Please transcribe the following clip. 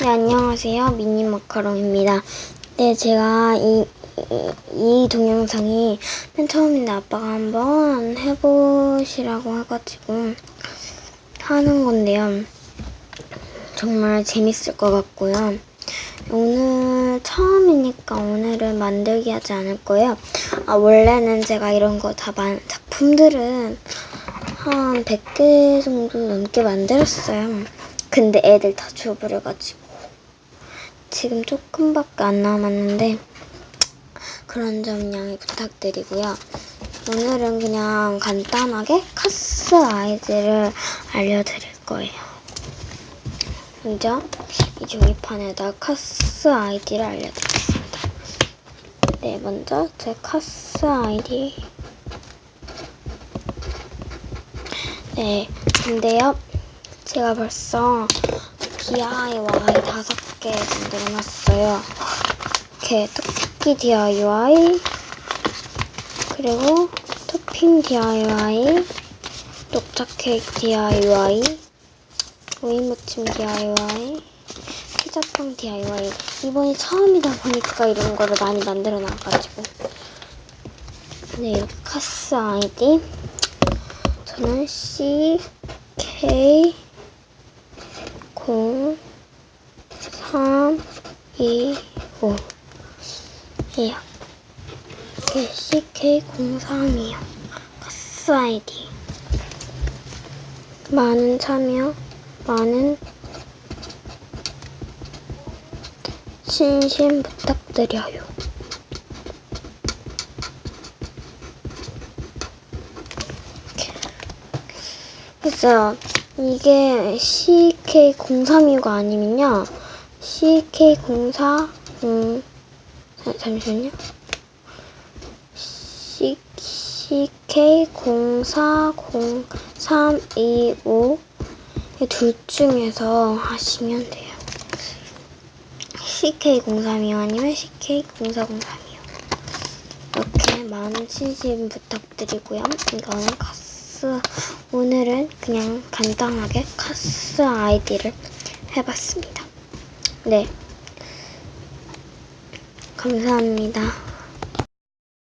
네, 안녕하세요. 미니 마카롱입니다. 네, 제가 이, 이, 이 동영상이 맨 처음인데 아빠가 한번 해보시라고 해가지고 하는 건데요. 정말 재밌을 것 같고요. 오늘 처음이니까 오늘은 만들기 하지 않을 거예요. 아, 원래는 제가 이런 거 다 작품들은 한 100개 정도 넘게 만들었어요. 근데 애들 다 줘버려가지고 지금 조금밖에 안 남았는데 그런 점 양해 부탁드리고요. 오늘은 그냥 간단하게 카스 아이디를 알려드릴 거예요. 먼저 이 종이판에다 카스 아이디를 알려드리겠습니다. 네, 먼저 제 카스 아이디 네, 근데요. 제가 벌써 DIY 다섯 개 만들어놨어요. 이렇게 토끼 DIY, 그리고 토핑 DIY, 녹차 케이크 DIY, 오이무침 DIY, 피자빵 DIY. 이번이 처음이다 보니까 이런 거를 많이 만들어 놔가지고. 네, 이렇게 카스 아이디. 저는 C, K, 이요. 이게 CK03이요. 카스 아이디. 많은 참여, 많은 신심 부탁드려요. 그래서 이게 CK032가 아니면요. CK04, 음, 잠시만요. C, CK040325 둘 중에서 하시면 돼요. CK0325 아니면 CK0403이요. 이렇게 많은 신심 부탁드리고요. 이거는 카스 오늘은 그냥 간단하게 카스 아이디를 해봤습니다. 네. 감사합니다.